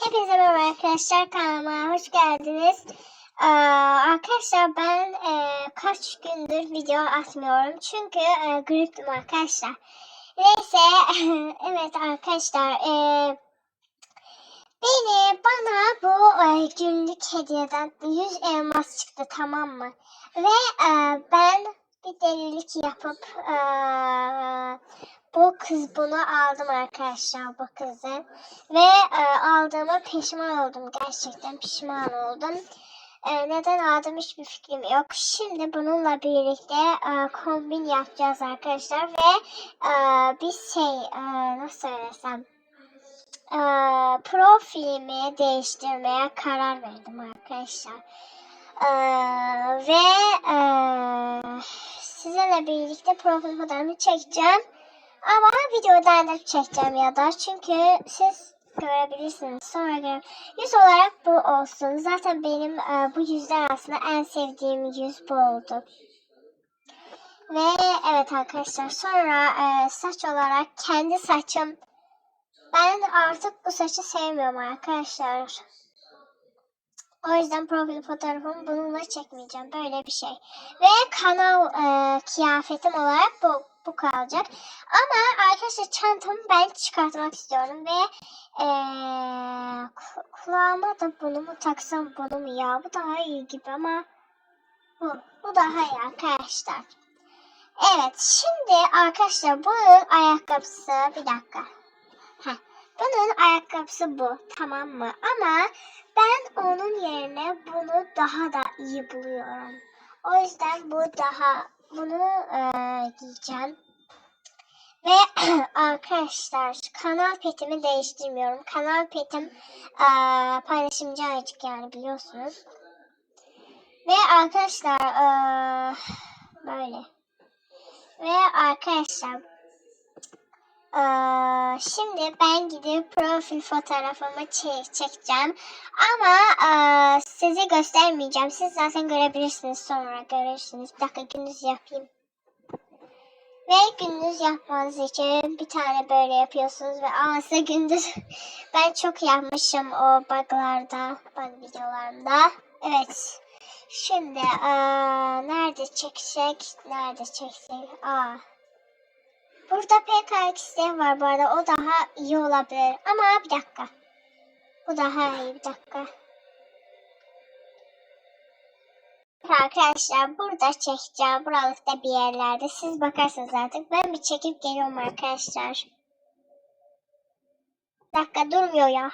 Hepinize merhaba arkadaşlar kanalıma hoş geldiniz. Ee, arkadaşlar ben e, kaç gündür video atmıyorum çünkü e, griptim arkadaşlar. Neyse evet arkadaşlar e, beni bana bu e, günlük hediyeden 100 elmas çıktı tamam mı? Ve e, ben bir delilik yapıp e, bu kız bunu aldım arkadaşlar bu kızı. Ve e, aldığıma pişman oldum. Gerçekten pişman oldum. E, neden aldım hiçbir fikrim yok. Şimdi bununla birlikte e, kombin yapacağız arkadaşlar. Ve e, bir şey e, nasıl söylesem e, profilimi değiştirmeye karar verdim arkadaşlar. E, ve e, sizinle birlikte profil fotoğrafımı çekeceğim. Ama videodan da çekeceğim ya da çünkü siz görebilirsiniz. Sonra gör. Yüz olarak bu olsun. Zaten benim e, bu yüzler aslında en sevdiğim yüz bu oldu. Ve evet arkadaşlar sonra e, saç olarak kendi saçım. Ben artık bu saçı sevmiyorum arkadaşlar. O yüzden profil fotoğrafımı bununla çekmeyeceğim. Böyle bir şey. Ve kanal e, kıyafetim olarak bu, bu kalacak. Ama arkadaşlar çantamı ben çıkartmak istiyorum. Ve e, ku- kulağıma da bunu mu taksam bunu mu ya? Bu daha iyi gibi ama bu, bu daha iyi arkadaşlar. Evet şimdi arkadaşlar bunun ayakkabısı bir dakika. Bunun ayakkabısı bu tamam mı? Ama ben onun yerine bunu daha da iyi buluyorum. O yüzden bu daha bunu e, giyeceğim. Ve arkadaşlar kanal petimi değiştirmiyorum. Kanal petim e, paylaşımcı ayıcık yani biliyorsunuz. Ve arkadaşlar e, böyle. Ve arkadaşlar şimdi ben gidip profil fotoğrafımı çe- çekeceğim. Ama ee, size göstermeyeceğim. Siz zaten görebilirsiniz sonra görürsünüz. Bir dakika gündüz yapayım. Ve gündüz yapmanız için bir tane böyle yapıyorsunuz ve size gündüz ben çok yapmışım o buglarda, bug videolarımda. Evet. Şimdi aa, nerede çekecek? Nerede çeksek? Aa. Burada PKXD var bu arada. O daha iyi olabilir. Ama bir dakika. Bu daha iyi bir dakika. Arkadaşlar burada çekeceğim. Buralıkta bir yerlerde. Siz bakarsınız artık. Ben bir çekip geliyorum arkadaşlar. Bir dakika durmuyor ya.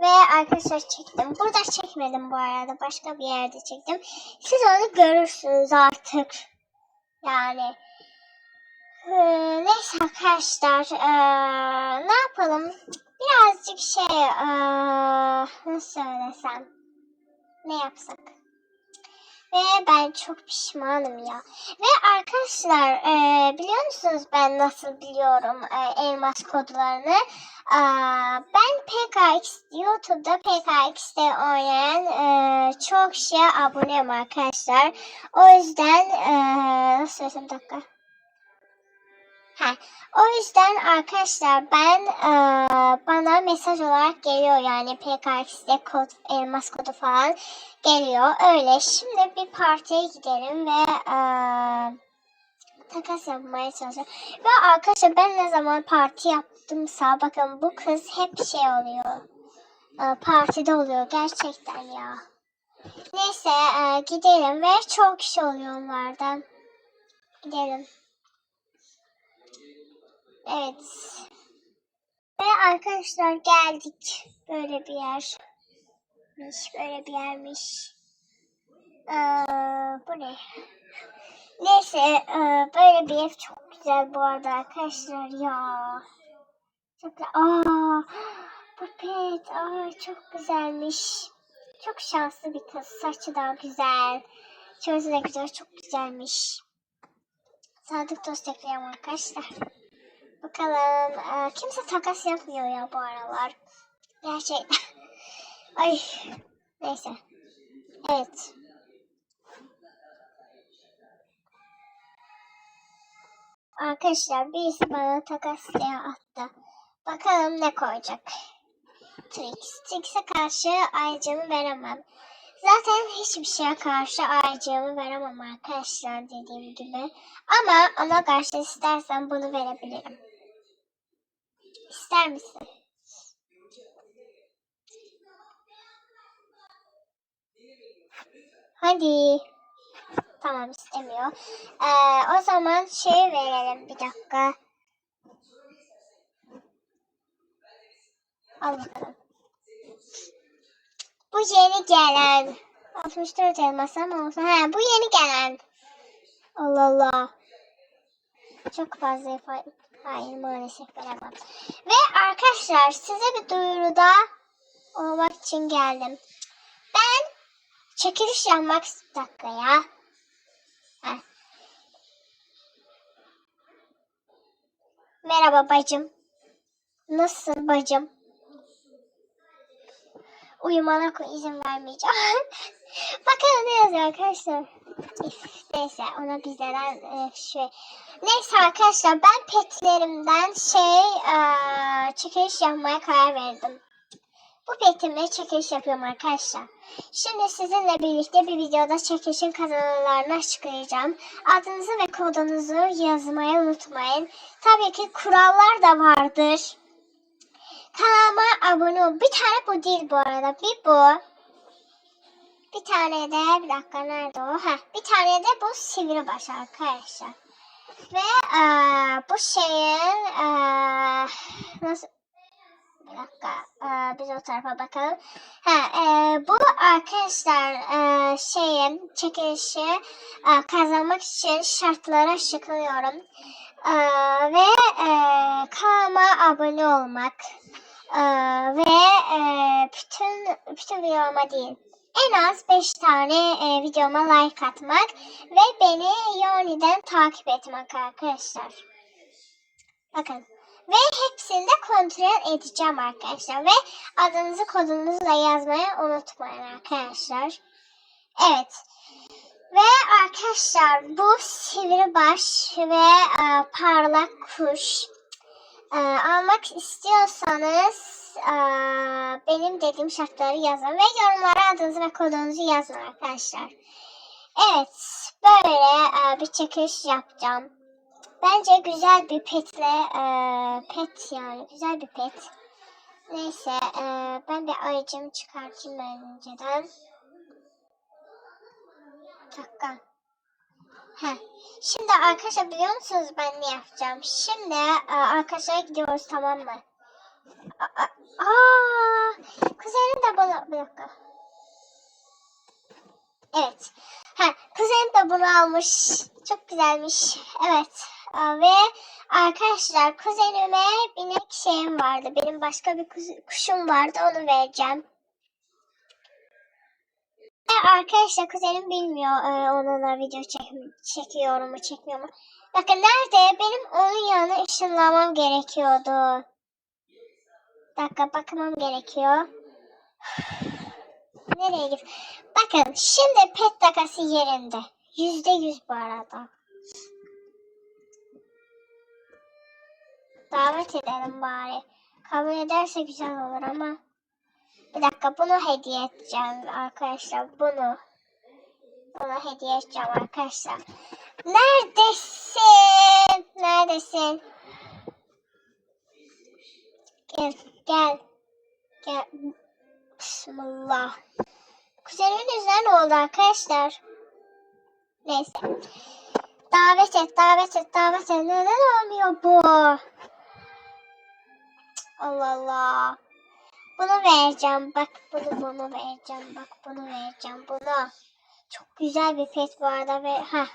Ve arkadaşlar çektim. Burada çekmedim bu arada. Başka bir yerde çektim. Siz onu görürsünüz artık. Yani. Ee, neyse arkadaşlar ee, ne yapalım? Birazcık şey ee, nasıl söylesem? Ne yapsak? Ve ben çok pişmanım ya. Ve arkadaşlar ee, biliyor musunuz ben nasıl biliyorum ee, elmas kodlarını? Aa, ben PKX YouTube'da PKX'de oynayan ee, çok şeye aboneyim arkadaşlar. O yüzden ee, nasıl söylesem dakika Ha, o yüzden arkadaşlar ben e, bana mesaj olarak geliyor yani PKX'de kod, elmas kodu falan geliyor. Öyle. Şimdi bir partiye gidelim ve e, takas yapmaya çalışacağım. Ve arkadaşlar ben ne zaman parti yaptımsa bakın bu kız hep şey oluyor. E, partide oluyor gerçekten ya. Neyse e, gidelim ve çok kişi oluyor onlardan. Gidelim. Evet. Ve arkadaşlar geldik. Böyle bir yermiş. Böyle bir yermiş. Ee, bu ne? Neyse e, böyle bir ev çok güzel bu arada arkadaşlar ya. Çok. Aa, bu pet. Aa, çok güzelmiş. Çok şanslı bir kız. Saçı da güzel. Çözü de güzel. Çok güzelmiş. Sadık dost ekleyelim arkadaşlar. Bakalım. Ee, kimse takas yapmıyor ya bu aralar. Gerçekten. Ay. Neyse. Evet. Arkadaşlar birisi bana takas diye attı. Bakalım ne koyacak. Trix. Trix'e karşı ayrıcamı veremem. Zaten hiçbir şeye karşı ayrıcamı veremem arkadaşlar dediğim gibi. Ama ona karşı istersen bunu verebilirim. İster misin? Hadi. Tamam istemiyor. Ee, o zaman şey verelim bir dakika. Al bakalım. Bu yeni gelen. 64 elmas ama olsun. Ha, bu yeni gelen. Allah Allah. Çok fazla ifade. Hayır maalesef veremem. Ve arkadaşlar size bir duyuruda olmak için geldim. Ben çekiliş yapmak bir dakika ya. Heh. Merhaba bacım. Nasılsın bacım? Uyumana izin vermeyeceğim. Bakalım ne yazıyor arkadaşlar. Neyse ona bizden e, şey. Neyse arkadaşlar ben petlerimden şey e, çekiliş yapmaya karar verdim. Bu petimle çekiliş yapıyorum arkadaşlar. Şimdi sizinle birlikte bir videoda çekilişin kazananlarını açıklayacağım. Adınızı ve kodunuzu yazmayı unutmayın. Tabii ki kurallar da vardır. Kanalıma abone ol. Bir tane bu değil bu arada. Bir bu. Bir tane de bir dakika nerede o? Heh, bir tane de bu sivri baş arkadaşlar. Ve eee, bu şeyin eee, nasıl bir dakika eee, biz o tarafa bakalım. Ha, eee, bu arkadaşlar eee, şeyin çekilişi eee, kazanmak için şartlara açıklıyorum. Eee, ve eee, kanalıma abone olmak. Ee, ve e, bütün bütün videoma değil en az 5 tane e, videoma like atmak ve beni Yoni'den takip etmek arkadaşlar. Bakın ve hepsini de kontrol edeceğim arkadaşlar ve adınızı kodunuzu da yazmayı unutmayın arkadaşlar. Evet. Ve arkadaşlar bu sivri baş ve e, parlak kuş e, almak istiyorsanız e, benim dediğim şartları yazın ve yorumlara adınızı ve kodunuzu yazın arkadaşlar. Evet böyle e, bir çekiliş yapacağım. Bence güzel bir petle e, pet yani güzel bir pet. Neyse e, ben bir ayıcımı çıkartayım önceden. Dakika. Heh. Şimdi arkadaşlar biliyor musunuz ben ne yapacağım? Şimdi e, arkadaşlar gidiyoruz tamam mı? Aa, kuzenim de bunu... Bir dakika. Evet. Ha, kuzenim de bunu almış. Çok güzelmiş. Evet. Aa, ve arkadaşlar kuzenime binek şeyim vardı. Benim başka bir kuş- kuşum vardı. Onu vereceğim. Ve arkadaşlar kuzenim bilmiyor e, onunla video çek çekiyor mu çekmiyor mu. Bakın nerede? Benim onun yanına ışınlamam gerekiyordu. Dakika bakmam gerekiyor. Nereye git? Bakın şimdi pet takası yerinde. Yüzde yüz bu arada. Davet edelim bari. Kabul ederse güzel olur ama. Bir dakika bunu hediye edeceğim arkadaşlar. Bunu. Bunu hediye edeceğim arkadaşlar. Neredesin? Neredesin? Gel gel. Gel. Bismillah. Kuzenimin yüzüne ne oldu arkadaşlar? Neyse. Davet et, davet et, davet et. Neden olmuyor bu? Allah Allah. Bunu vereceğim. Bak bunu bunu vereceğim. Bak bunu vereceğim. Bunu. Çok güzel bir pet bu arada ve ha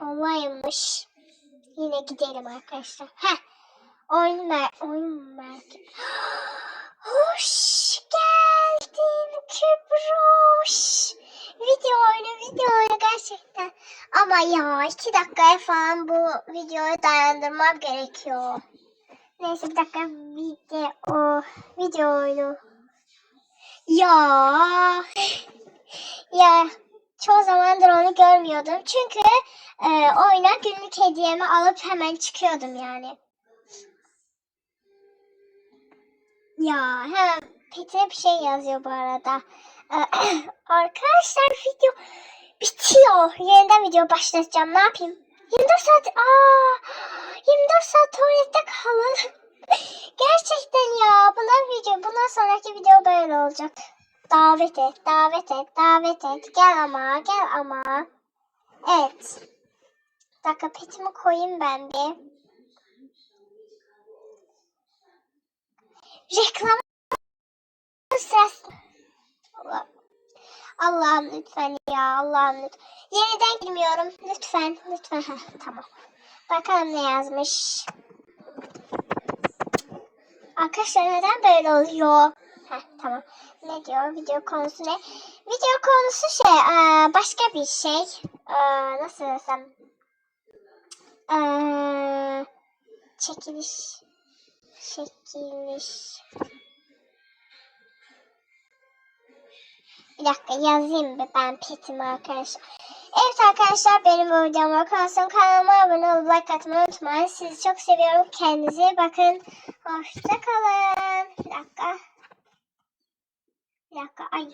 online'mış. Yine gidelim arkadaşlar. Ha. Oyun mer oyun merkezi. Hoş geldin Kübroş. Video oyunu video oyunu gerçekten. Ama ya iki dakikaya falan bu videoyu dayandırmam gerekiyor. Neyse bir dakika video video oyunu. Ya ya çoğu zamandır onu görmüyordum. Çünkü e, oyuna günlük hediyemi alıp hemen çıkıyordum yani. Ya hemen Petine bir şey yazıyor bu arada. Ee, Arkadaşlar video bitiyor. Yeniden video başlatacağım. Ne yapayım? 24 saat. Aa, 24 saat tuvalette kalın. Gerçekten ya. Bundan video, bundan sonraki video böyle olacak. Davet et, davet et, davet et. Gel ama, gel ama. Evet. Bir dakika petimi koyayım ben bir. Reklam sırası. Allah- Allah'ım lütfen ya Allah'ım lütfen. Yeniden girmiyorum. Lütfen lütfen. Heh, tamam. Bakalım ne yazmış. Arkadaşlar neden böyle oluyor? Heh, tamam. Ne diyor? Video konusu ne? Video konusu şey eee, başka bir şey. Eee, nasıl desem? Eee, çekiliş. Çekiliş. Bir dakika yazayım bir ben petimi arkadaşlar. Evet arkadaşlar benim bu videom kalsın. Kanalıma abone olup like atmayı unutmayın. Sizi çok seviyorum. Kendinize iyi bakın. Hoşçakalın. Bir dakika. Bir dakika. Ay.